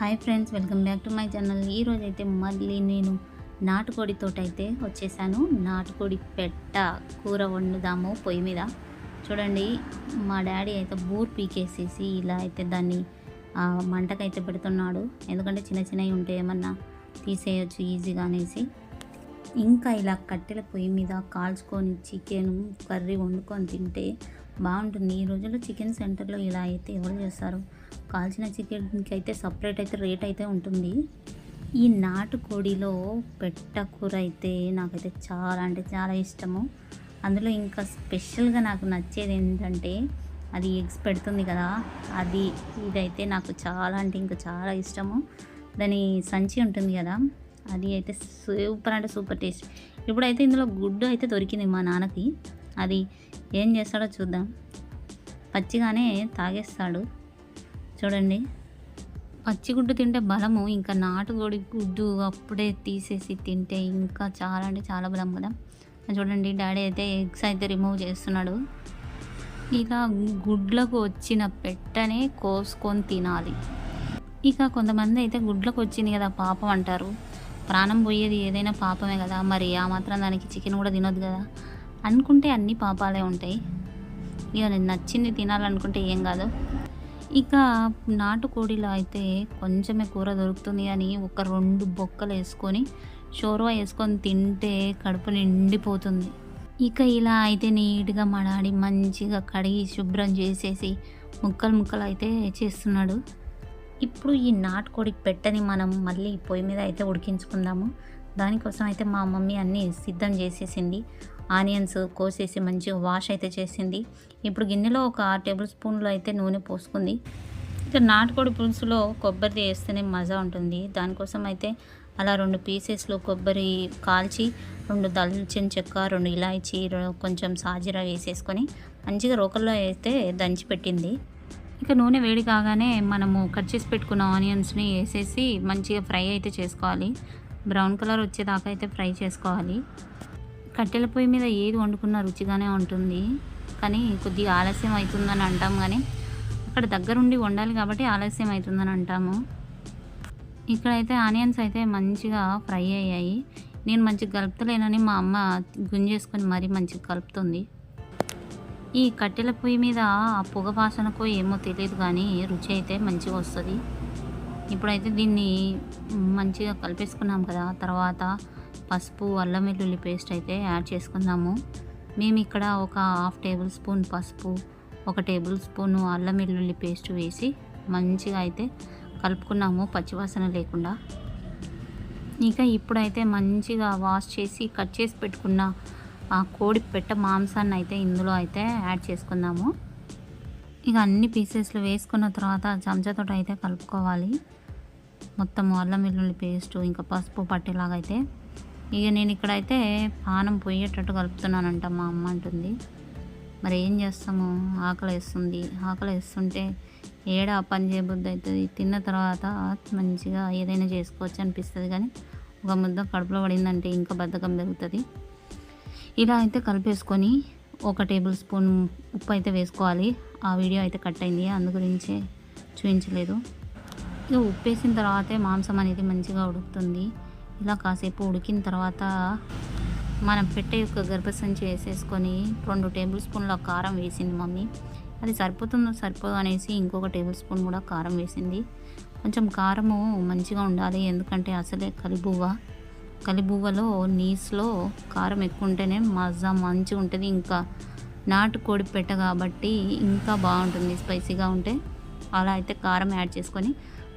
Hi friends welcome back to my channel. ఈరోజు అయితే మళ్ళీ నేను నాటుకోడితో అయితే వచ్చేసాను. నాటుకోడి పెట్ట కూర వండుదాము పొయ్యి మీద. చూడండి మా డాడీ అయితే బూర్ పీకేసేసి ఇలా అయితే దాన్ని మంటకైతే పెడుతున్నాడు. ఎందుకంటే చిన్న చిన్నవి ఉంటే ఏమన్నా తీసేయచ్చు ఈజీగా అనేసి. ఇంకా ఇలా కట్టెల పొయ్యి మీద కాల్చుకొని చికెన్ కర్రీ వండుకొని తింటే బాగుంటుంది. ఈ రోజుల్లో చికెన్ సెంటర్లో ఇలా అయితే ఎవరు చేస్తారు? కాల్చిన చికెన్కి అయితే సపరేట్ అయితే రేట్ అయితే ఉంటుంది. ఈ నాటుకోడిలో పెట్టకూర అయితే నాకైతే చాలా అంటే చాలా ఇష్టము. అందులో ఇంకా స్పెషల్గా నాకు నచ్చేది ఏంటంటే అది ఎగ్స్ పెడుతుంది కదా అది ఇదైతే నాకు చాలా అంటే ఇంకా చాలా ఇష్టము. దాని సంచి ఉంటుంది కదా అది అయితే సూపర్ అంటే సూపర్ టేస్ట్. ఇప్పుడైతే ఇందులో గుడ్డు అయితే దొరికింది మా నాన్నకి. అది ఏం చేస్తాడో చూద్దాం. పచ్చిగానే తాగేస్తాడు. చూడండి. పచ్చి గుడ్డు తింటే బలము ఇంకా నాటుకోడి గుడ్డు అప్పుడే తీసేసి తింటే ఇంకా చాలా అంటే చాలా బలం కదా. చూడండి డాడీ అయితే ఎగ్స్ అయితే రిమూవ్ చేస్తున్నాడు. ఇలా గుడ్లకు వచ్చిన పెట్టనే కోసుకొని తినాలి. ఇక కొంతమంది అయితే గుడ్లకు వచ్చింది కదా పాపం అంటారు. ప్రాణం పోయేది ఏదైనా పాపమే కదా. మరి ఆ మాత్రం దానికి చికెన్ కూడా తినొద్దు కదా. అనుకుంటే అన్ని పాపాలే ఉంటాయి. ఇక నేను నచ్చింది తినాలనుకుంటే ఏం కాదు. ఇక నాటుకోడిలో అయితే కొంచెమే కూర దొరుకుతుంది అని ఒక రెండు బొక్కలు వేసుకొని షోర్వా వేసుకొని తింటే కడుపు నిండిపోతుంది. ఇక ఇలా అయితే నీట్గా మా డాడీ మంచిగా కడిగి శుభ్రం చేసేసి ముక్కలు ముక్కలు అయితే చేస్తున్నాడు. ఇప్పుడు ఈ నాటుకోడి పెట్టని మనం మళ్ళీ పొయ్యి మీద అయితే ఉడికించుకుందాము. దానికోసం అయితే మా మమ్మీ అన్నీ సిద్ధం చేసేసింది. ఆనియన్స్ కోసేసి మంచిగా వాష్ అయితే చేసింది. ఇప్పుడు గిన్నెలో ఒక ఆరు టేబుల్ స్పూన్లు అయితే నూనె పోసుకుంది. ఇక నాటుకోడి పులుసులో కొబ్బరి వేస్తేనే మజా ఉంటుంది. దానికోసం అయితే అలా రెండు పీసెస్లో కొబ్బరి కాల్చి రెండు దాల్చిన చెక్క రెండు ఇలాచి కొంచెం సాజీరా వేసేసుకొని మంచిగా రోకల్లో అయితే దంచి పెట్టింది ఇక నూనె వేడి కాగానే మనము కట్ చేసి పెట్టుకున్న ఆనియన్స్ని వేసేసి మంచిగా ఫ్రై అయితే చేసుకోవాలి. బ్రౌన్ కలర్ వచ్చేదాకా అయితే ఫ్రై చేసుకోవాలి. కట్టెల పొయ్యి మీద ఏది వండుకున్నా రుచిగానే ఉంటుంది. కానీ కొద్దిగా ఆలస్యం అవుతుందని అంటాం కానీ అక్కడ దగ్గరుండి వండాలి కాబట్టి ఆలస్యం అవుతుందని అంటాము. ఇక్కడైతే ఆనియన్స్ అయితే మంచిగా ఫ్రై అయ్యాయి. నేను మంచిగా కలుపుతలేనని మా అమ్మ గుంజేసుకొని మరీ మంచిగా కలుపుతుంది. ఈ కట్టెల పొయ్యి మీద ఆ పొగ వాసనకో ఏమో తెలియదు కానీ రుచి అయితే మంచిగా వస్తుంది. ఇప్పుడైతే దీన్ని మంచిగా కలిపేసుకున్నాం కదా తర్వాత పసుపు అల్లం వెల్లుల్లి పేస్ట్ అయితే యాడ్ చేసుకుందాము. మేము ఇక్కడ ఒక హాఫ్ టేబుల్ స్పూన్ పసుపు ఒక టేబుల్ స్పూన్ అల్లం వెల్లుల్లి పేస్ట్ వేసి మంచిగా అయితే కలుపుకున్నాము పచ్చివాసన లేకుండా. ఇంకా ఇప్పుడైతే మంచిగా వాష్ చేసి కట్ చేసి పెట్టుకున్న కోడి పెట్ట మాంసాన్ని అయితే ఇందులో అయితే యాడ్ చేసుకుందాము. ఇక అన్ని పీసెస్లు వేసుకున్న తర్వాత చెంచాతో అయితే కలుపుకోవాలి. మొత్తం అల్లం వెల్లుల్లి పేస్ట్ ఇంకా పసుపు పట్టేలాగా అయితే. ఇక నేను ఇక్కడైతే పానం పోయేటట్టు కలుపుతున్నానంట మా అమ్మ అంటుంది. మరి ఏం చేస్తాము? ఆకలి వేస్తుంది. ఆకలి వేస్తుంటే ఏడ పని చేయబుద్ధి అవుతుంది? తిన్న తర్వాత మంచిగా ఏదైనా చేసుకోవచ్చు అనిపిస్తుంది కానీ ఒక ముద్ద కడుపులో పడిందంటే ఇంకా బద్ధకం పెరుగుతుంది ఇలా అయితే కలిపేసుకొని ఒక టేబుల్ స్పూన్ ఉప్పు అయితే వేసుకోవాలి. ఆ వీడియో అయితే కట్ అయింది. అందు గురించే చూపించలేదు. ఇక ఉప్పు వేసిన తర్వాతే మాంసం అనేది మంచిగా ఉడుకుతుంది. ఇలా కాసేపు ఉడికిన తర్వాత మనం పెట్టే యొక్క గర్భసంచి వేసేసుకొని రెండు టేబుల్ స్పూన్ల కారం వేసింది మమ్మీ. అది సరిపోతుందో సరిపోదు అనేసి ఇంకొక టేబుల్ స్పూన్ కూడా కారం వేసింది. కొంచెం కారము మంచిగా ఉండాలి. ఎందుకంటే అసలే కలిబువ్వ కలిబువ్వలో నీస్లో కారం ఎక్కువ ఉంటేనే మజా మంచిగా ఉంటుంది ఇంకా నాటుకోడి పెట్ట కాబట్టి ఇంకా బాగుంటుంది స్పైసీగా ఉంటే. అలా అయితే కారం యాడ్ చేసుకొని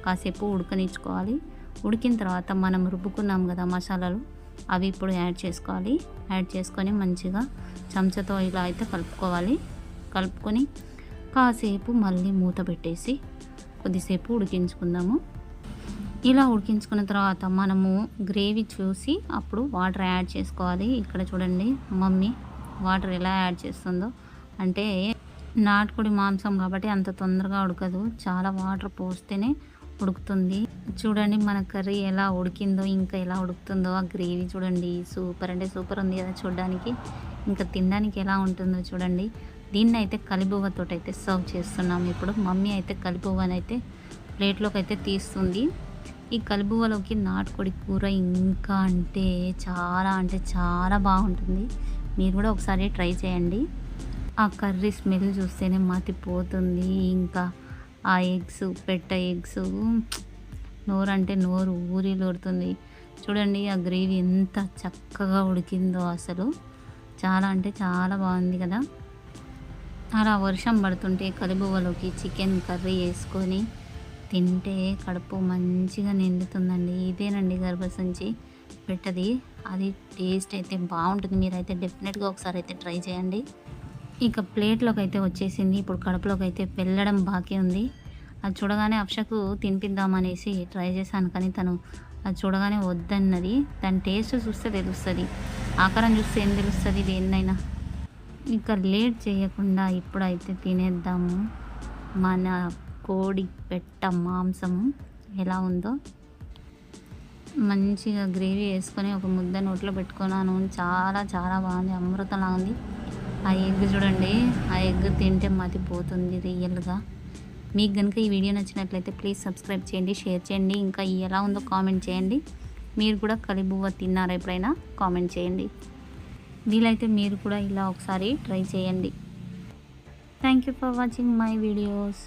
కాసేపు ఉడకనిచ్చుకోవాలి. ఉడికిన తర్వాత మనం రుబ్బుకున్నాం కదా మసాలాలు అవి ఇప్పుడు యాడ్ చేసుకోవాలి. యాడ్ చేసుకొని మంచిగా చెంచాతో ఇలా అయితే కలుపుకోవాలి. కలుపుకొని కాసేపు మళ్ళీ మూత పెట్టేసి కొద్దిసేపు ఉడికించుకుందాము. ఇలా ఉడికించుకున్న తర్వాత మనము గ్రేవీ చూసి అప్పుడు వాటర్ యాడ్ చేసుకోవాలి. ఇక్కడ చూడండి మమ్మీ వాటర్ ఎలా యాడ్ చేస్తుందో. అంటే నాటుకుడి మాంసం కాబట్టి అంత తొందరగా ఉడకదు. చాలా వాటర్ పోస్తేనే ఉడుకుతుంది. చూడండి మన కర్రీ ఎలా ఉడికిందో ఇంకా ఎలా ఉడుకుతుందో. ఆ గ్రేవీ చూడండి సూపర్. అంటే సూపర్ ఉంది కదా చూడడానికి. ఇంకా తినడానికి ఎలా ఉంటుందో చూడండి. దీన్ని అయితే కలిబువ్వతో అయితే సర్వ్ చేస్తున్నాం ఇప్పుడు మమ్మీ అయితే కలిబువ్వని అయితే ప్లేట్లోకి అయితే తీస్తుంది. ఈ కలుబువలోకి నాటుకోడి కూర ఇంకా అంటే చాలా అంటే చాలా బాగుంటుంది. మీరు కూడా ఒకసారి ట్రై చేయండి. ఆ కర్రీ స్మెల్ చూస్తేనే మతిపోతుంది. ఇంకా ఆ ఎగ్స్ పెట్ట ఎగ్స్ నోరు అంటే నోరు ఊరిలోడుతుంది చూడండి ఆ గ్రేవీ ఎంత చక్కగా ఉడికిందో అసలు. చాలా అంటే చాలా బాగుంది కదా. అలా వర్షం పడుతుంటే కలుబువలోకి చికెన్ కర్రీ వేసుకొని తింటే కడుపు మంచిగా నిండుతుందండి. ఇదేనండి గర్భసంచి పెట్టది. అది టేస్ట్ అయితే బాగుంటుంది. మీరైతే డెఫినెట్గా ఒకసారి అయితే ట్రై చేయండి. ఇక ప్లేట్లోకి అయితే వచ్చేసింది. ఇప్పుడు కడుపులోకి అయితే వెళ్ళడం బాకీ ఉంది. అది చూడగానే అప్షకు తినిపిద్దామనేసి ట్రై చేశాను కానీ తను అది చూడగానే వద్దన్నది. దాని టేస్ట్ చూస్తే తెలుస్తుంది. ఆకారం చూస్తే ఏం తెలుస్తుంది? దేన్నైనా. ఇక లేట్ చేయకుండా ఇప్పుడైతే తినేద్దాము. మన కోడి పెట్ట మాంసము ఎలా ఉందో మంచిగా గ్రేవీ వేసుకొని ఒక ముద్ద నోట్లో పెట్టుకున్నాను. చాలా చాలా బాగుంది. అమృతంలా ఉంది. ఆ ఎగ్ చూడండి. ఆ ఎగ్ తింటే మతిపోతుంది రియల్గా. మీకు కనుక ఈ వీడియో నచ్చినట్లయితే ప్లీజ్ సబ్స్క్రైబ్ చేయండి షేర్ చేయండి. ఇంకా ఎలా ఉందో కామెంట్ చేయండి. మీరు కూడా కలిబువ్వ తిన్నారా ఎప్పుడైనా? కామెంట్ చేయండి. వీలైతే మీరు కూడా ఇలా ఒకసారి ట్రై చేయండి. Thank you for watching my videos